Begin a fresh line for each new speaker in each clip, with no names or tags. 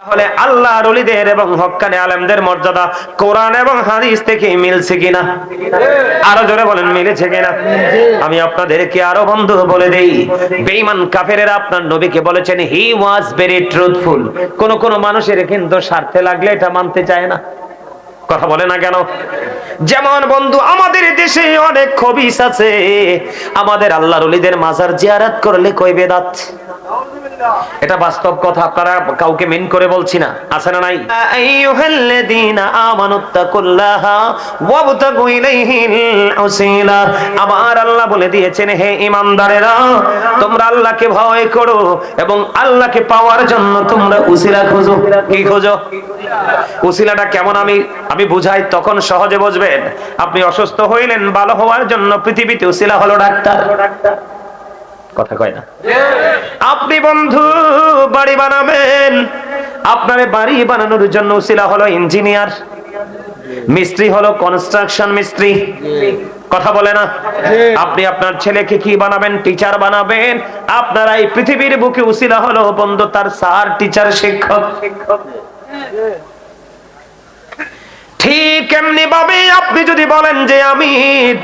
তাহলে আল্লাহ রলিদের এবং হক্কানে আলেমদের মর্যাদা কোরআন এবং হাদিস থেকে মিলছে কিনা? আরও জোরে বলেন, মিলেছে কিনা? আমি আপনাদেরকে আরও বন্ধু বলে দেই, বেঈমান কাফেরেরা আপনার নবীকে বলেছেন, হি ওয়াজ ভেরি ট্রুথফুল। কোন কোন মানুষের কিন্তু স্বার্থে লাগলে এটা মানতে চায় না। কথা বলে না কেন? যেমন বন্ধু, আমাদের দেশে অনেক খবিস আছে। আমাদের আল্লাহ রলিদের মাজার জিয়ারাত করলে কই বেদাত? এটা বাস্তব কথা, আপনারা কাউকে মেন করে বলছি না। আছে না নাই? আমার আল্লাহ বলে দিয়েছেন, হে ঈমানদারেরা, তোমরা আল্লাহকে ভয় করো এবং আল্লাহকে পাওয়ার জন্য তোমরা উসিলা খোঁজো। কি খোঁজো? উসিলাটা কেমন আমি আমি বুঝাই, তখন সহজে বুঝবেন। আপনি অসুস্থ হইলেন, ভালো হওয়ার জন্য পৃথিবীতে উসিলা হলো ডাক্তার। কথা কয় না। আপনি বন্ধু বাড়ি বানাবেন। আপনার বাড়ি বানানোর জন্য উসিলা হলো ইঞ্জিনিয়ার মিস্ত্রি হলো কনস্ট্রাকশন মিস্ত্রি। কথা বলে না? আপনি আপনার ছেলেকে কি বানাবেন? টিচার বানাবেন। আপনার এই পৃথিবীর বুকে উসিলা হলো বন্ধু তার স্যার টিচার শিক্ষক। ঠিক এমনি ভাবে আপনি যদি বলেন যে আমি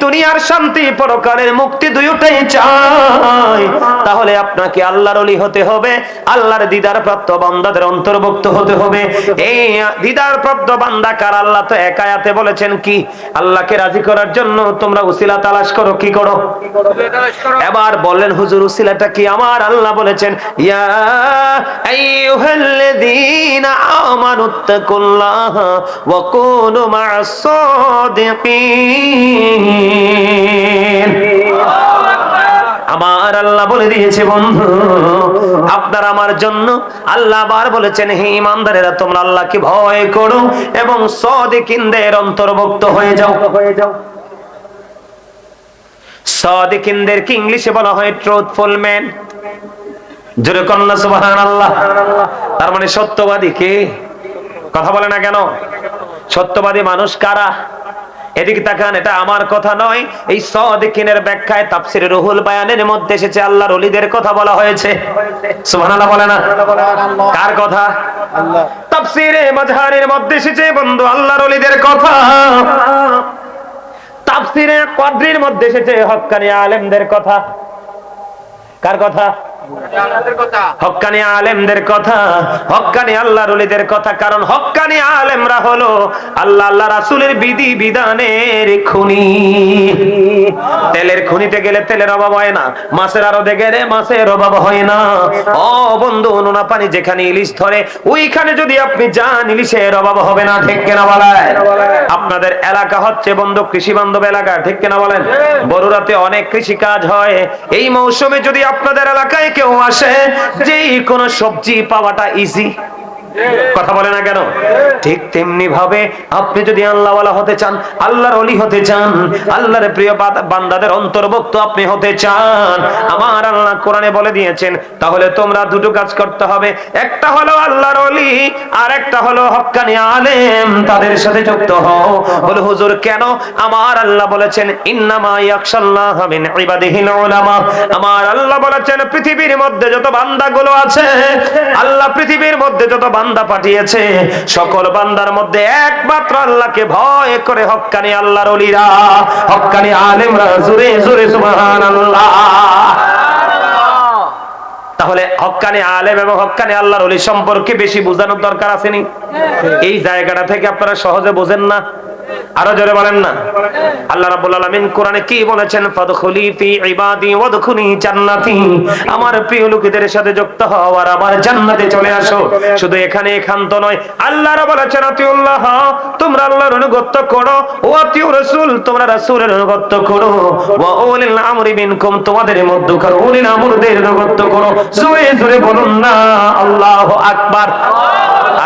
দুনিয়ার শান্তি পরকালের মুক্তি দুইটাই চাই, তাহলে আপনাকে আল্লাহর অলি হতে হবে, আল্লাহর দিদার প্রাপ্ত বান্দাদের অন্তর্ভুক্ত হতে হবে। এই দিদার প্রাপ্ত বান্দা কার? আল্লাহ তো একায়াতে বলেছেন কি? আল্লাহকে রাজি করার জন্য তোমরা উসিলা তালাশ করো, কি করো? এবার বললেন, হুজুর, উসিলাটা কি আমার? আল্লাহ বলেছেন, ইয়া আইয়ুহাল্লাযীনা আমানুত্তাকুল্লাহ ওয়া আমার আল্লাহ বলে দিয়েছে, বন্ধু, আপনার আমার জন্য আল্লাহ আবার বলেছেন, হে ইমানদারেরা, তোমরা আল্লাহকে ভয় করো এবং সদিকিনদের অন্তর্ভুক্ত হয়ে যাও। হয়ে যাও মানে সত্যবাদী কে? কথা বলে না কেন? সত্যবাদী মানুষ কারা? এদিকে তাকান, এটা আমার কথা নয়। এই সদিকিনের ব্যাখ্যায় তাফসির রুহুল বায়ানের মধ্যে এসেছে আল্লাহর ওলিদের কথা বলা হয়েছে। সুবহানাল্লাহ বলে না? কার কথা? তাফসিরে মাজহারের মধ্যে এসেছে, বন্ধু, আল্লাহর ওলিদের কথা। তাফসিরে কদ্রির মধ্যে এসেছে, হক্কানি আলেমদের কথা। কার কথা? আলেমদের কথা আল্লাহ রলিদের কথা, কারণ আলেমরা হলো আল্লাহ আল্লাহ রাসুলের বিধি বিধানের খুনি। তেলের খুনিতে গেলে তেলের অভাব হয় না, মাছের গেলে মাছের অভাব হয় না। ও বন্ধু, নোনা পানি যেখানে ইলিশ ধরে, ওইখানে যদি আপনি যান, ইলিশের অভাব হবে না, ঠিক কেনা বলায় আপনাদের এলাকা হচ্ছে বন্ধু কৃষি বান্ধব এলাকা, ঠিক কেনা বলেন? বড়ুরাতে অনেক কৃষি কাজ হয়। এই মৌসুমে যদি আপনাদের এলাকায় কেউ আসে যে কোনো সবজি পাওয়াটা ইজি কথা বলে না কেন? ঠিক তেমনি ভাবে আপনি যদি আল্লাহওয়ালা হতে চান, আল্লাহর অলি হতে চান, আল্লাহর প্রিয় বান্দাদের অন্তর্ভুক্ত আপনি হতে চান, আমার আল্লাহ কোরআনে বলে দিয়েছেন, তাহলে তোমরা দুটো কাজ করতে হবে। একটা হলো আল্লাহর অলি আর একটা হলো হক্কানি আলেম, তাদের সাথে যুক্ত হও। বলে, হুজুর, কেন? আমার আল্লাহ বলেছেন, ইন্নামা ইয়াখশাল্লাহ মিন ইবাদিহিল উলামা আমার আল্লাহ বলেছেন, পৃথিবীর মধ্যে যত বান্দাগুলো আছে, আল্লাহ পৃথিবীর মধ্যে যত বান্দা পাঠিয়েছে। সকল বান্দার মধ্যে একমাত্র আল্লাহকে ভয় করে হক্কানি আল্লাহর ওলিরা হক্কানি আলেমরা জুরে জোরে সুবহানাল্লাহ। তাহলে হক্কানি আলেম এবং হক্কানি আল্লাহর ওলি সম্পর্কে বেশি বোঝানোর দরকার আসেনি? এই জায়গাটা থেকে আপনারা সহজে বোঝেন না? আরও জোরে বলেন না। আল্লাহ রাব্বুল আলামিন কোরআনে কি বলেছেন? ফাদখুলি ফি ইবাদি ওয়াদখুলি জান্নাতি। আমার প্রিয় লোকেদের সাথে যুক্ত হও আর আমার জান্নাতে চলে আসো। শুধু এখানে একান্ত নয় আল্লাহর বলেছেন, আতিউল্লাহ, তোমরা আল্লাহর অনুগত করো, ও আতিউ রাসূল, তোমরা রাসূলের অনুগত করো। ওয়া উলিল আমরি মিনকুম, তোমাদের মধ্যকার উলিল আমরদের অনুগত করো। জোরে জোরে বলুন না, আল্লাহু আকবার।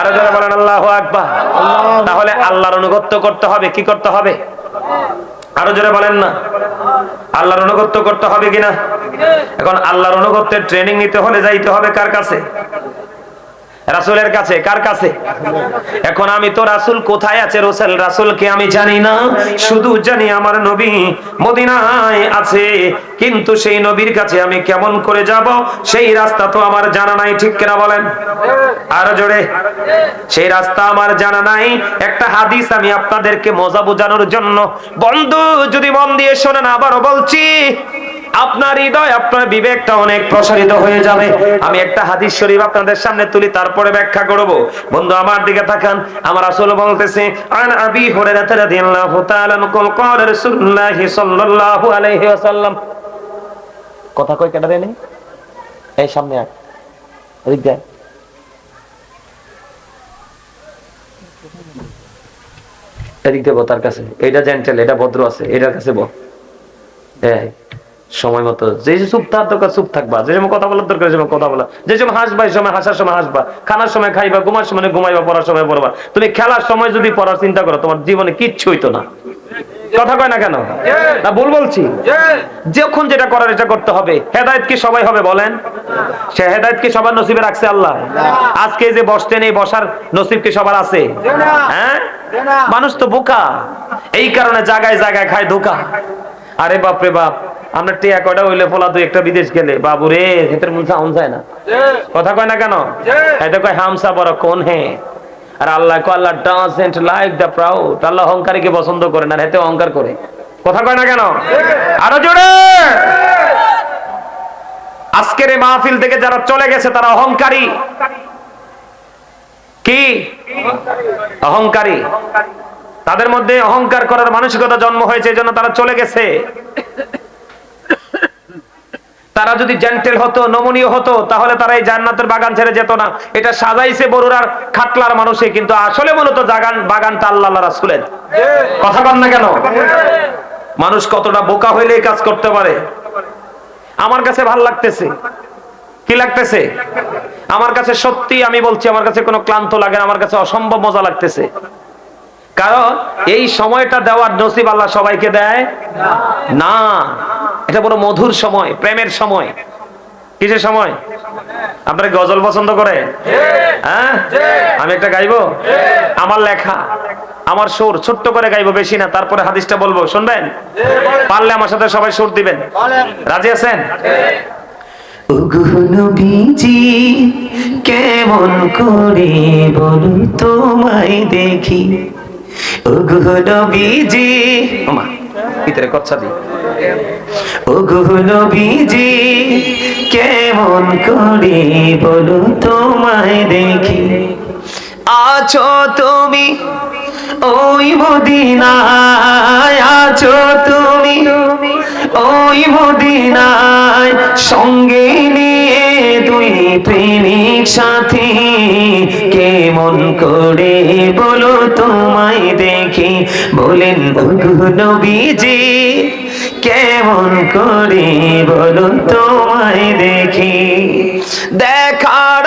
আরও যারা বলেন আল্লাহ আকবার। তাহলে আল্লাহর অনুগত্য করতে হবে কি করতে হবে? আরও জোরে বলেন না। আল্লাহর অনুগত্য করতে হবে কিনা? এখন আল্লাহর অনুগত্যের ট্রেনিং নিতে হলে যাইতে হবে কার কাছে? রাসূলের কাছে, কার কাছে? এখন আমি তো রাসূল কোথায় আছে রসুল? রাসূলকে আমি জানি না, শুধু জানি আমার নবী মদিনায় আছে। কিন্তু সেই নবীর কাছে আমি কেমন করে যাব? সেই রাস্তা তো আমার জানা নাই, ঠিক কিনা বলেন? আরও জোরে। সেই রাস্তা আমার জানা নাই। একটা হাদিস আমি আপনাদেরকে মজা বোঝানোর জন্য। বন্ধু, যদি মন দিয়ে শোনেন, আবারও বলছি। আপনার হৃদয়, আপনার বিবেকটা অনেক প্রসারিত হয়ে যাবে। আমি একটা হাদিস শরীফ আপনাদের সামনে তুলি, তারপরে ব্যাখ্যা করব। বন্ধু, আমার দিকে তাকান। আমার আসল বলতেছে, আন আবি হুরায়রা রাদিয়াল্লাহু তাআলা কল কল রাসূলুল্লাহ সাল্লাল্লাহু আলাইহি ওয়াসাল্লাম। কথা কই কেটে দেনি এই সামনে আয়। এদিক যায় এদিক দেবো তার কাছে। এটা জেন্টেল এটা ভদ্র আছে, এটার কাছে বল। সময় মতো। যে চুপ থাকার দরকার চুপ থাকবা। যে সময় কথা বলার দরকার সময় কথা বলা। যে সময় হাসবা এই সময় হাসার সময় হাসবা। খানার সময় খাইবা ঘুমার সময় ঘুমাইবা পড়ার সময় পড়বা। তুমি খেলার সময় যদি পড়ার চিন্তা করো তোমার জীবনে কিচ্ছু হইতো না। কথা কয় না কেন? না ভুল বলছি? যখন যেটা করার এটা করতে হবে। হেদায়েত কি সবাই হবে বলেন? সে হেদায়েত কি সবার নসিবে রাখছে আল্লাহ? আজকে যে বসতে নেই বসার নসিব কি সবার আছে? হ্যাঁ? মানুষ তো বোকা। এই কারণে জায়গায় জায়গায় খায় ধোকা। আরে বাপ রে বাপ। আমরা টিয়া কয়টা হইলে ফোলা দুই একটা বিদেশ গেলে? বাবু রে হেতের মন সাউন্ড যায় না। কথা কয় না কেন? এটা কয় হামসা বড় কোন হে? আর আল্লাহ কয় Allah doesn't like the proud. Allah অহংকারীকে পছন্দ করে না হেতে অহংকার করে। কথা কয় না কেন? আরও জোরে! আজকের এই মাহফিল থেকে যারা চলে গেছে তারা অহংকারী। কি? অহংকারী। তাদের মধ্যে অহংকার করার মানসিকতা জন্ম হয়েছে এই জন্য তারা চলে গেছে। তারা যদি জেন্টেল হতো, নমনীয় হতো, তাহলে তারা এই জান্নাতের বাগান ছেড়ে যেত না। এটা সাজাইছে বড়ুরার খাটলার মানুষে, কিন্তু আসলে মূলত জাগান, বাগানটা আল্লাহ রাসুলের। কথা বল না কেন? মানুষ কতটা বোকা হইলে কাজ করতে পারে। আমার কাছে ভালো লাগতেছে। কি লাগতেছে? আমার কাছে সত্যি আমি বলছি, আমার কাছে কোনো ক্লান্ত লাগে না, আমার কাছে অসম্ভব মজা লাগতেছে। কারণ এই সময়টা দেওয়ার নসিব আল্লাহ সবাইকে দেয় না। এটা বড় মধুর সময়, প্রেমের সময়। কিসের সময়? আপনার গজল পছন্দ করে? হ্যাঁ? আমি একটা গাইবো? আমার লেখা, আমার সুর, ছোট্ট করে গাইবো, বেশি না, তারপরে হাদিসটা বলব। শুনবেন? পারলে আমার সাথে সবাই সুর দিবেন। রাজি আছেন?
কেমন করে বলু তোমায় দেখি। কেমন করে বলু তোমায় দেখি। আছো তুমি ওই মদিনায়, আছো তুমি ওই মদিনায়। সঙ্গে নিয়ে দুই প্রেমিক সাথী কেমন করে বলো তোমায় দেখি। বলেন নবীজি, কেমন করে বলো তোমায় দেখি। দেখার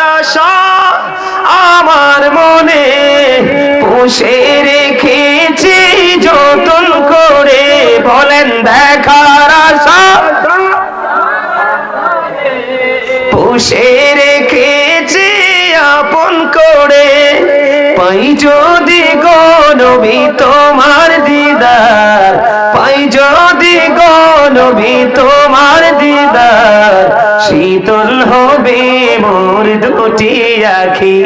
আমার মনে, পুষে রেখেছি যতন করে। বলেন দেখার নবী তোমার দিদার। পাই যদি গো নবী তোমার দিদার, শীতল হবে মোর দুটি আখি।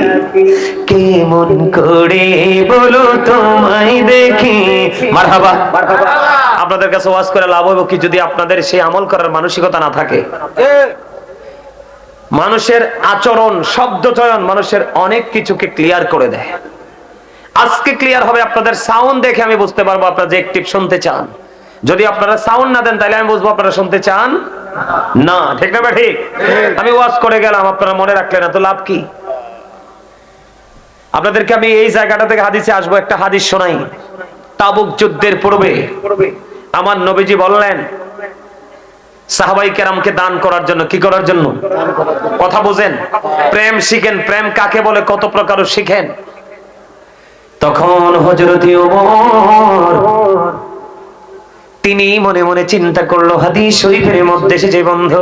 কেমন করে বলো তোমায় দেখি।
মারহাবা। আপনাদের কাছে ওয়াজ করে লাভ হবে কি যদি আপনাদের সেই আমল করার মানসিকতা না থাকে? মানুষের আচরণ, শব্দ চয়ন মানুষের অনেক কিছুকে ক্লিয়ার করে দেয়। আজকে ক্লিয়ার হবে আপনাদের সাউন্ড দেখে আমি বুঝতে পারব আপনারা যে একটিভ শুনতে চান। যদি আপনারা সাউন্ড না দেন তাহলে আমি বুঝব আপনারা শুনতে চান? না ঠিক না ঠিক। আমি ওয়াজ করে গেলাম আপনারা মনে রাখলেন না তো লাভ কি? আপনাদেরকে আমি এই জায়গাটা থেকে হাদিসে আসব একটা হাদিস শোনাই। তাবুক যুদ্ধের পূর্বে আমার নবীজি বললেন সাহাবাই কেরামকে দান করার জন্য কি করার জন্য। কথা বোঝেন। প্রেম শিখেন প্রেম কাকে বলে কত প্রকার শিখেন? তখন হজরতি ওমর তিনি মনে মনে চিন্তা করল হাদিস শরীফের মধ্যে এসেছে বন্ধু।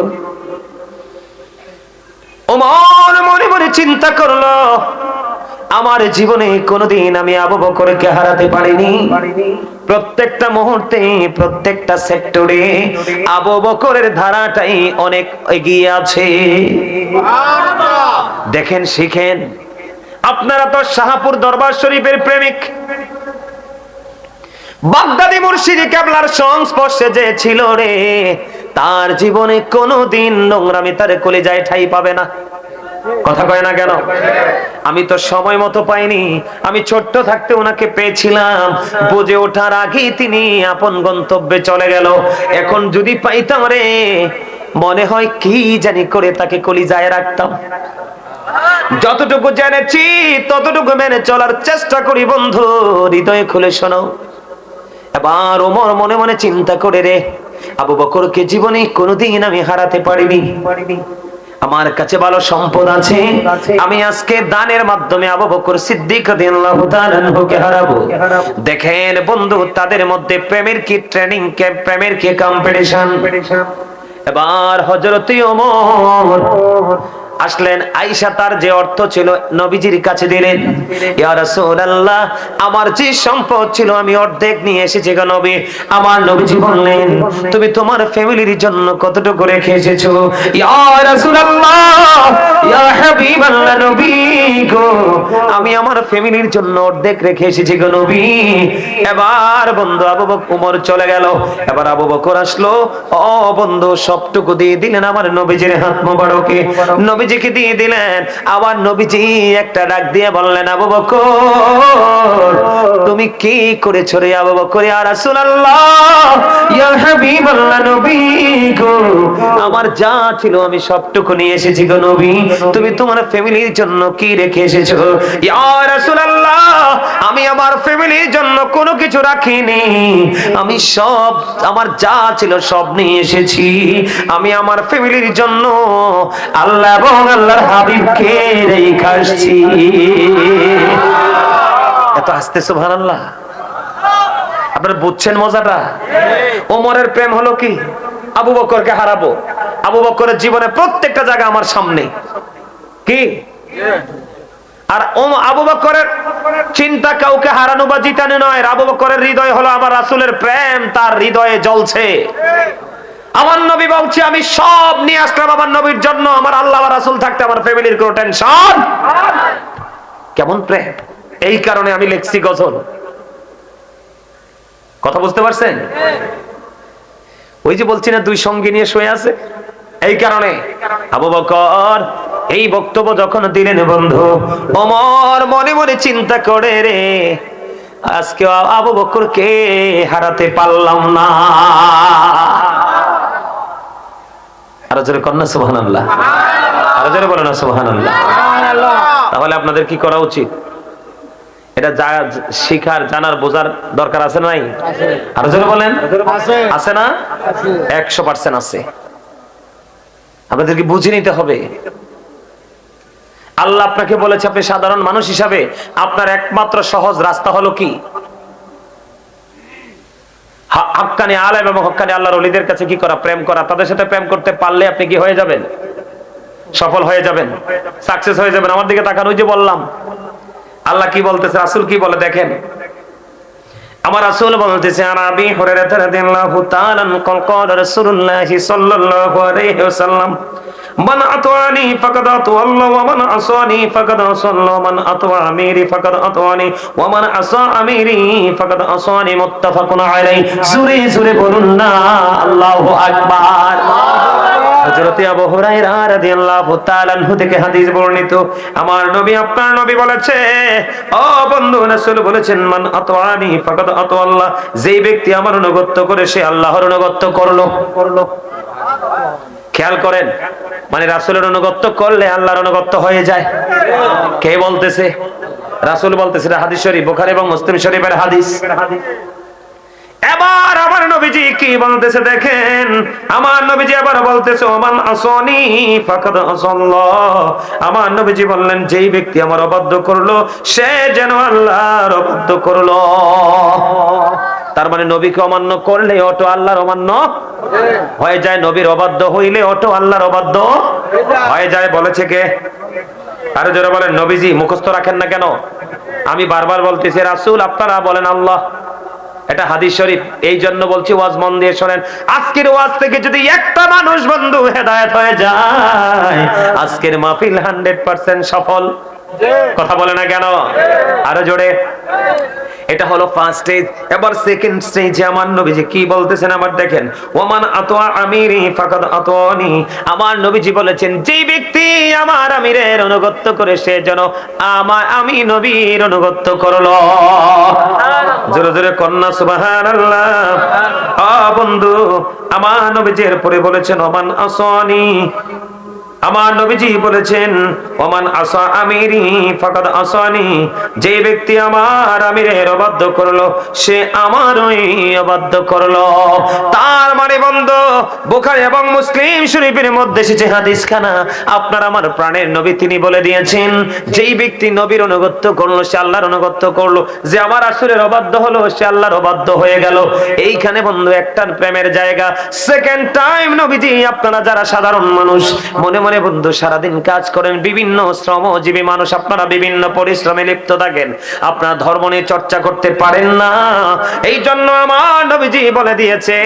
ওমর মনে মনে
চিন্তা করল আমার জীবনে কোনোদিন আমি আবু বকরকে হারাতে পারিনি। প্রত্যেকটা মুহূর্তে প্রত্যেকটা সেক্টরে আবু বকরের ধারাটাই অনেক এগিয়ে আছে। দেখেন শিখেন। আপনারা তো শাহপুর দরবার শরীফের প্রেমিক। বাগদাদি মুর্শিদি কেবলার সংস্পর্শে যে ছিল রে, তার জীবনে কোনোদিন নোংরামি তার কলিজায় ঠাই পাবে না। কথা কয় না কেন? আমি তো সময় মতো পাইনি। আমি ছোট্ট থাকতে ওনাকে পেয়েছিলাম। বুঝে ওঠার আগেই তিনি আপন গন্তব্যে চলে গেল। এখন যদি পাইতাম রে, মনে হয় কি জানি করে তাকে কলিজায় রাখতাম। যতটুকু জেনেছি, ততটুকু মেনে চলার চেষ্টা করি বন্ধু। হৃদয়ে খুলে শোনো। এবার ওমর মনে মনে চিন্তা করে রে, আবু বকরকে জীবনে কোনোদিন আমি হারাতে পারিনি। আমার কাছে ভালো সম্পদ আছে। আমি আজকে দানের মাধ্যমে আবু বকর সিদ্দিক রাদিয়াল্লাহু তাআলা আনহুকে হারাবো। দেখেন বন্ধু, তাদের মধ্যে প্রেমের কি ট্রেনিং ক্যাম্প প্রেমের কি কম্পিটিশন এবার হযরত ওমর আসলেন আইসা তার যে অর্থ ছিল নবীজির কাছে দিলেন। আমার যে সম্পদ ছিল আমি অর্ধেক নিয়ে এসেছি গো নবী। আমার নবীজি বললেন, তুমি তোমার ফ্যামিলির জন্য কতটুকু রেখে এসেছ? নবী আমি আমার ফ্যামিলির জন্য অর্ধেক রেখে এসেছি গো নবী। এবার বন্ধু আবু উমর চলে গেল। এবার আবু বকর আসলো। ও বন্ধু, সবটুকু দিয়ে দিলেন আমার নবীজির হাত মোবারকে। নবীজিকে দিয়ে দিলেন। আবার নবীজি একটা ডাক দিয়ে বললেন, আবু বকর, তুমি কি করেছ রে আবু বকর? ইয়া রাসূলুল্লাহ, ইয়া হাবিবাল্লাহ নবী গো। আমার যা ছিল আমি সবটুকু নিয়ে এসেছি গো নবী। তুমি তোমার ফ্যামিলির জন্য কি রেখে এসেছ? ইয়া রাসূলুল্লাহ, আমি আমার ফ্যামিলির জন্য কোনো কিছু রাখিনি। আমি সব, আমার যা ছিল সব নিয়ে এসেছি। আমি আমার ফ্যামিলির জন্য আল্লাহ এবং আল্লাহর হাবিবকে রেখে আসছি। এত আসতে সুবহানাল্লাহ। আপনারা বুঝছেন মজাটা? ওমরের প্রেম হলো কি? আবু বকরকে হারাবো। আবু বকরের জীবনে প্রত্যেকটা জায়গা আমার সামনে। কি? আর ওম আবু বকরের চিন্তা কাউকে হারানো বা জিতানো নয়। আবু বকরের হৃদয় হলো আমার রাসূলের প্রেম। তার হৃদয়ে জ্বলছে। আমার নবী বলছে, আমি সব নিয়ে আসলাম আমার নবীর জন্য। আমার আল্লাহ রাসূল থাকতে আমার ফ্যামিলির কোনো টেনশন? কেমন প্রেম? এই কারণে আমি লেখছি গজল। কথা বুঝতে পারছেন? ওই যে বলছি না, দুই সঙ্গী নিয়ে শুয়ে আছে? এই কারণে আবু বকর, এই বক্তব্য যখন দিলেন বন্ধু অমর মনে মনে চিন্তা করে রে, আজকে আবু বকরকে হারাতে পারলাম না। আরও জোরে কন্যা সুবহান আল্লাহ আরও জোরে বলো না সুবহান আল্লাহ তাহলে আপনাদের কি করা উচিত? এটা যা- শিখার জানার বোঝার দরকার আছে নাই? আরও জোরে বলেন। আছে। না? একশো পার্সেন্ট আছে। আপনাদেরকে বুঝে নিতে হবে। আল্লাহ আপনাকে বলেছে আপনি সাধারণ মানুষ হিসাবে আপনার একমাত্র সহজ রাস্তা হলো কি? হাক্কানি আলেম এবং হক্কানি আল্লাহর অলিদের কাছে কি করা, প্রেম করা? তাদের সাথে প্রেম করতে পারলে আপনি কি হয়ে যাবেন? সফল হয়ে যাবেন? সাকসেস হয়ে যাবেন? আমার দিকে তাকান, ওই যে বললাম। আল্লাহ কি বলতেছে? রাসুল কি বলে? দেখেন আমার রাসূল বলতেছে আর আবি হুরায়রা রাদিয়াল্লাহু তাআলা কল কল রাসূলুল্লাহ সাল্লাল্লাহু আলাইহি ওয়াসাল্লাম, মান আতওয়ানি ফাকাদ আতওয়াল্লাহ ওয়া মান আসানি ফাকাদ আসাল্লাহ মান আতওয়া আমিরি ফাকাদ আতওয়ানি ওয়া মান আসা আমিরি ফাকাদ আসানি মুত্তাফাকুন আলাইহি। জুরে জুরে বলুন না, আল্লাহু আকবার। আল্লাহু হযরতে আবু হুরায়রা রাদিয়াল্লাহু তাআলা আনহু থেকে হাদিস বর্ণিত। আমার নবী, আপনার নবী বলেছে, ও বন্ধু, রাসূল বলেছেন, মান আতওয়ানি, ফাকাদ যেই ব্যক্তি আমার করে, সে আল্লাহর করল করল। খেয়াল করেন মানে রাসূলের অনুগত্য করলে আল্লাহর অনুগত্য হয়ে যায়। কে বলতেছে? রাসূল বলতেছে হাদিস শরীফ, বুখারী এবং মুসলিম শরীফের হাদিস হাদিস। এবার আমার নবীজি কি বলতেছে দেখেন? আমার নবীজি আবার বলতেছে, ওমান আসনি ফাকাদ আসাল্লাহ আমার নবীজি বললেন, যেই ব্যক্তি আমার অবাধ্য করল, সে যেন আল্লাহর অবাধ্য করল। তার মানে নবীকে অমান্য করলে অটো আল্লাহর অমান্য হয়ে যায়, নবীর অবাধ্য হইলে অটো আল্লাহর অবাধ্য হয়ে যায়, বলেছে কে?
আরও জোরে বলেন, নবীজি মুখস্থ রাখেন না কেন? আমি বারবার বলতেছি, রাসূল, আপনারা বলেন আল্লাহ। এটা হাদিস শরীফ। এই জন্য বলছি ওয়াজ মন দিয়ে শোনেন। আজকের ওয়াজ থেকে যদি একটা মানুষ বন্ধু হেদায়ত হয়ে যায় আজকের মাহফিল হান্ড্রেড পার্সেন্ট সফল। কথা বলে না কেন? আরও জোরে। এটা হলো ফার্স্ট স্টেজ এবার সেকেন্ড স্টেজে আমার নবীজি কি বলতেছেন আবার দেখেন। ওমান আতোয়া আমিরি, ফাকাদ আতোয়ানি। আমার নবীজি বলেছেন যে ব্যক্তি আমার আমিরের অনুগত্য করে, সে যেন আমার আমি নবীর অনুগত্য করল। জোরে জোরে কন্যা, সুবহানাল্লাহ। আ বন্ধু, আমার নবীজির পরে বলেছেন, ওমান আসনি আমার নবীজি বলেছেন, ওমান আসা আমিরি, ফাকাদ আসানি। যে ব্যক্তি আমার আমিরের অবাধ্য করল, সে আমারই অবাধ্য করল। তার মানে বন্ধ, বুখারী এবং মুসলিম শরীফের মধ্যে এসেছে হাদিস খানা আপনার আমার প্রাণের নবী তিনি বলে দিয়েছেন, যেই ব্যক্তি নবীর অনুগত্য করল, সে আল্লাহর অনুগত্য করল। যে আমার আসরের অবাধ্য হলো, সে আল্লাহর অবাধ্য হয়ে গেল। এইখানে বন্ধু একটা প্রেমের জায়গা। সেকেন্ড টাইম নবীজি আপনারা যারা সাধারণ মানুষ, মনে মনে বন্ধু, সারাদিন কাজ করেন, বিভিন্ন শ্রমজীবী মানুষ, আপনারা বিভিন্ন পরিশ্রমে লিপ্ত থাকেন। আপনারা ধর্ম নিয়ে চর্চা করতে পারেন না। এই জন্য আমার নবীজি বলে দিয়েছে,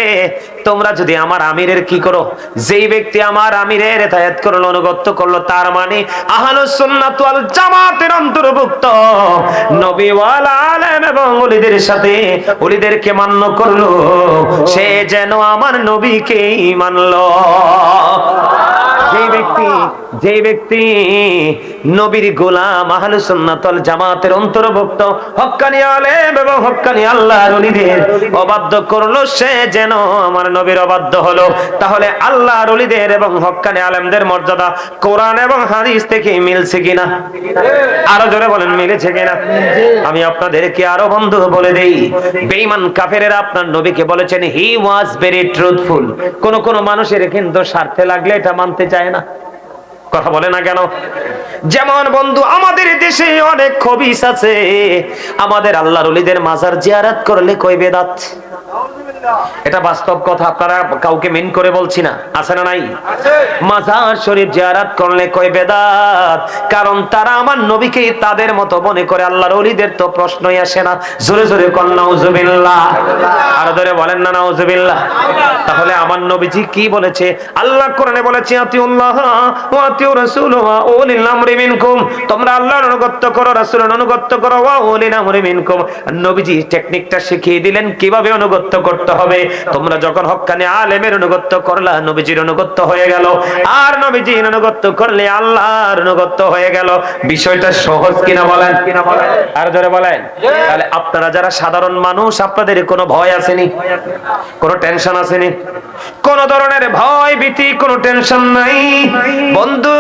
তোমরা যদি আমার আমিরের কি করো? যেই ব্যক্তি আমার আমিরের হেদায়েত করল, অনুগত্য করল, তার মানে আহলুস সুন্নাত ওয়াল জামাতের অন্তর্ভুক্ত। নবী ওয়াল আলেম এবং ওলিদের সাথে ওলিদেরকে মান্য করল। সে যেন আমার নবীকেই মানলো। যেই যেই ব্যক্তি নবীর গোলাম আহলে সুন্নাতল জামাতের অন্তর্ভুক্ত, হক্কানি আলেম এবং হক্কানি আল্লাহর ওলিদের অবাধ্য করল সে যেন আমার নবীর অবাধ্য হলো। তাহলে আল্লাহর ওলিদের এবং হক্কানি আলেমদের মর্যাদা কোরআন এবং হাদিস থেকে মিলছে কিনা? আরও জোরে বলেন, মিলেছে কিনা? আমি আপনাদেরকে আরও বন্ধু বলে দেই, বেঈমান কাফেরেরা আপনার নবীকে বলেছেন হি ওয়াজ ভেরি ট্রুথফুল কোন কোন মানুষের কিন্তু স্বার্থে লাগলে এটা মানতে চায় না। কথা বলে না কেন? যেমন বন্ধু, আমাদের দেশে অনেক খবিস আছে। আমাদের আল্লাহর ওলিদের মাজার জিয়ারাত করলে কই বেদাত? এটা বাস্তব কথা আপনারা কাউকে মেন করে বলছি না। আছে না নাই? মাজার শরীফ জিয়ারাত করলে কই বেদাত? কারণ তারা আমার নবীকে তাদের মতো মনে করে আল্লাহর ওলিদের তো প্রশ্নই আসে না। জোরে জোরে কন নাউজুবিল্লাহ। আর ধরে বলেন না নাউজুবিল্লাহ। তাহলে আমার নবীজি কি বলেছে? আল্লাহ কোরআনে বলেছে আতিউল্লাহ ওয়া আতিউ রাসূল ওয়া উলিল আমরি মিনকুম। তোমরা আল্লাহর অনুগত করো রাসূলের অনুগত্য করো ওয়া উলিল আমরি মিনকুম। নবীজি টেকনিকটা শিখিয়ে দিলেন কীভাবে অনুগত করতে হবে। তোমরা যখন হক্কানি আলেমের অনুগত্য করলা, নবীজির অনুগত্য হয়ে গেল। আর নবীজির অনুগত্য করলে আল্লাহর অনুগত্য হয়ে গেল। বিষয়টা সহজ কিনা বলেন? কিনা বলেন আর ধরে বলেন। তাহলে আপনারা যারা সাধারণ মানুষ, আপনাদের কোনো ভয় আসেনি? কোনো টেনশন আসেনি? কোন ধরনের ভয় ভীতি, কোন টেনশন নাই? বন্ধু,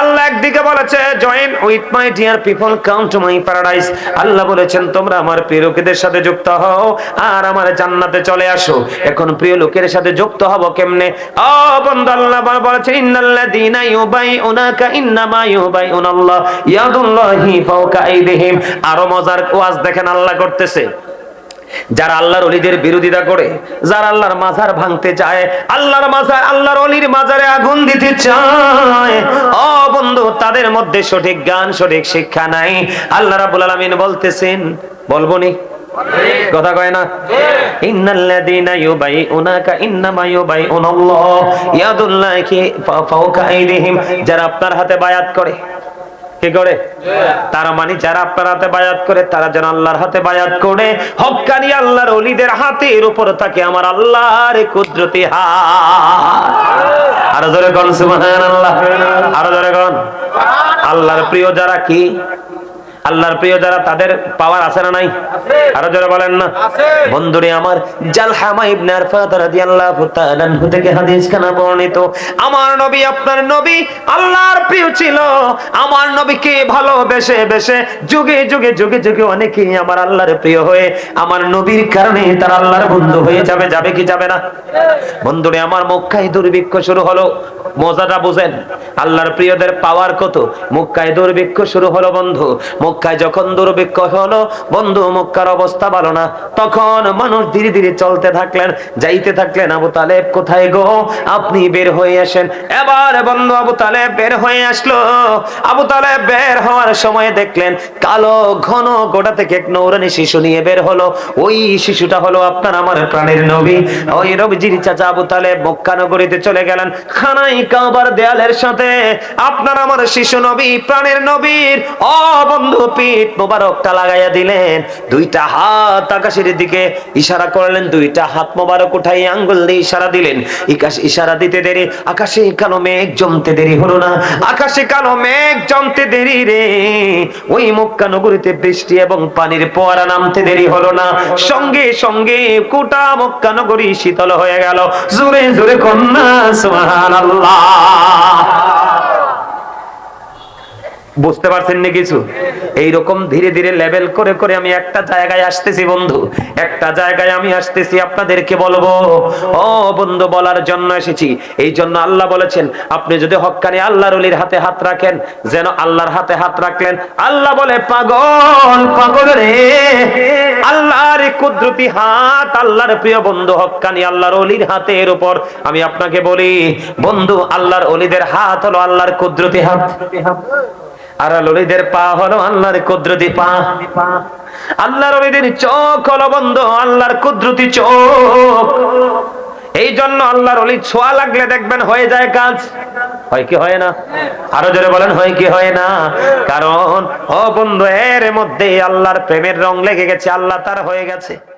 আল্লাহ একদিকে বলেছে join with my dear people come to my paradise Allah বলেছেন, তোমরা আমার প্রিয় লোকেদের সাথে যুক্ত হও, আর আমার জান্নাতে চলে আসো। এখন প্রিয় লোকের সাথে যুক্ত হব কেমনে? আরও মজার ওয়াজ দেখেন, আল্লাহ করতেছে। যারা আল্লাহর অলিদের বিরোধিতা করে, যারা আল্লাহর মাজার ভাঙতে চায়, আল্লাহর মাজার আল্লাহর অলির মাজারে আগুন দিতে চায়। ও বন্ধু, তাদের মধ্যে সঠিক জ্ঞান, সঠিক শিক্ষা নাই। আল্লাহ রাব্বুল আলামিন বলতেছেন, বলব নি? কথা কয় না? ইন্নাল্লাযীনা ইউবাইউনাকা ইন্নামা ইউবাইউনাল্লাহ। ফাওকা আইদিহিম। যারা আপনার হাতে বায়াত করে, কি করে? তারা মানে যারা আপনার হাতে বায়াত করে, তারা যেন আল্লাহর হাতে বায়াত করে। হক্কানি আল্লাহর অলিদের হাতের উপর থাকে আমার আল্লাহর কুদরতি হাত। আরও সুবহানাল্লাহ। আরও আল্লাহর প্রিয় যারা কি? আল্লাহর প্রিয় যারা তাদের পাওয়ার আছে না নাই? আরও যারা বলেন না। বন্ধুরে আমার জালহামা ইবনে আরফাত রাদিয়াল্লাহু তাআলা থেকে হাদিস খানা বর্ণিত আমার নবী আপনার নবী আল্লাহর প্রিয় ছিল। আমার নবীকে ভালোবেসে বেসে যুগে যুগে যুগে যুগে অনেকেই আমার আল্লাহর প্রিয় হয়ে আমার নবীর কারণে তার আল্লাহর বন্ধু হয়ে যাবে যাবে কি যাবে না? বন্ধুরে আমার মক্কায় দুর্ভিক্ষ শুরু হলো। মজাটা বুঝেন আল্লাহর প্রিয়দের পাওয়ার কত? মক্কায় দুর্ভিক্ষ শুরু হলো বন্ধু
মক্কায় যখন দুর্ভিক্ষ হলো, বন্ধু মক্কার অবস্থা ভালো না। তখন মানুষ ধীরে ধীরে চলতে থাকলেন, যাইতে থাকলেন, আবু তালেব কোথায় গো? আপনি বের হয়ে আসেন। এবার বন্ধু আবু তালেব বের হয়ে আসলো। আবু তালেব বের হওয়ার সময় দেখলেন, কালো ঘন গোটা থেকে এক নৌরানি শিশু নিয়ে বের হলো। ওই শিশুটা হলো আপনার আমার প্রাণের নবী। ওই রবিজির চাচা আবু তালেব মক্কা নগরীতে চলে গেলেন খানাই কাবার দেয়ালের সাথে। আপনার আমার শিশু নবী, প্রাণের নবীর। ও বন্ধু পিঠ মোবারকটা লাগাইয়া দিলেন। দুইটা হাত আকাশের দিকে ইশারা করলেন, দুইটা হাত মোবারক উঠাই আঙ্গুল দিয়ে ইশারা দিলেন। ইকাশ ইশারা দিতে দেরি, আকাশে কালো মেঘ জমতে দেরি হলো না। আকাশে কালো মেঘ জমতে দেরি রে। ওই মক্কা নগরীতে বৃষ্টি এবং পানির পোয়ারা নামতে দেরি হলো না। সঙ্গে সঙ্গে কোটা মক্কা নগরী শীতল হয়ে গেল। জোরে জোরে কন্যা, সুবহানাল্লাহ। বুঝতে পারছেন না কিছু? এইরকম ধীরে ধীরে লেভেল করে করে আমি একটা জায়গায় আসতেছি বন্ধু। একটা জায়গায় আমি আসতেছি, আপনাদেরকে বলব। ও বন্ধু, বলার জন্য এসেছি। এই জন্য আল্লাহ বলেছেন, আপনি যদি হক্কানি আল্লাহর অলির হাতে হাত রাখেন, যেন আল্লাহর হাতে হাত রাখলেন, আল্লাহ বলে, পাগল পাগল রে। আল্লাহর কুদরতি হাত, আল্লাহর প্রিয় বন্ধু, হক্কানি আল্লাহর অলির হাতের উপর। আমি আপনাকে বলি, বন্ধু, আল্লাহর অলিদের হাত হলো আল্লাহর কুদরতি হাত। আর পা হলো আল্লাহর কুদরতি পা। আল্লাহর চোখ হলো বন্ধ, আল্লাহর কুদরতি চোখ। এই জন্য আল্লাহর অলি ছোঁয়া লাগলে দেখবেন হয়ে যায় কাজ। হয় কি হয় না? আরও জোরে বলেন, হয় কি হয় না? কারণ, ও বন্ধু, এর মধ্যে আল্লাহর প্রেমের রং লেগে গেছে, আল্লাহ তার হয়ে গেছে।